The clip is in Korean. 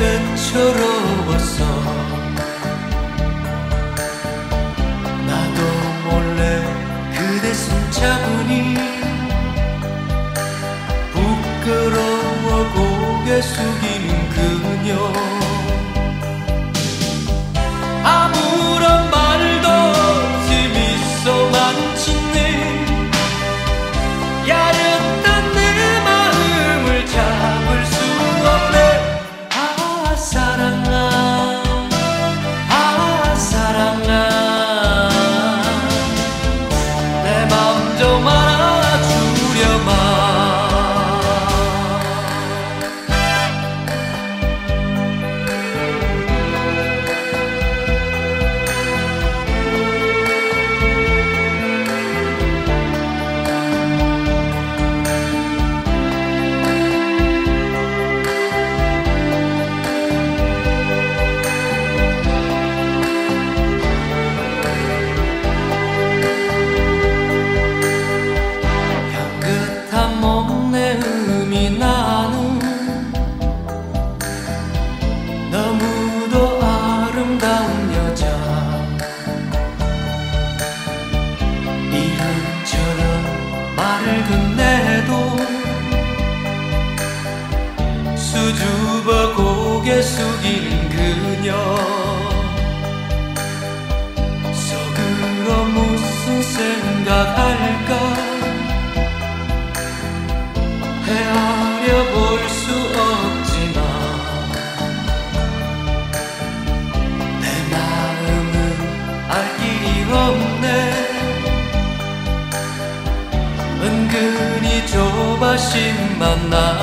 외로웠어 나도 몰래 그대 손잡으니 부끄러워 고개 숙이 말을 건네도 수줍어 고개 숙이는 그녀. 속으로 무슨 생각할까 Mama.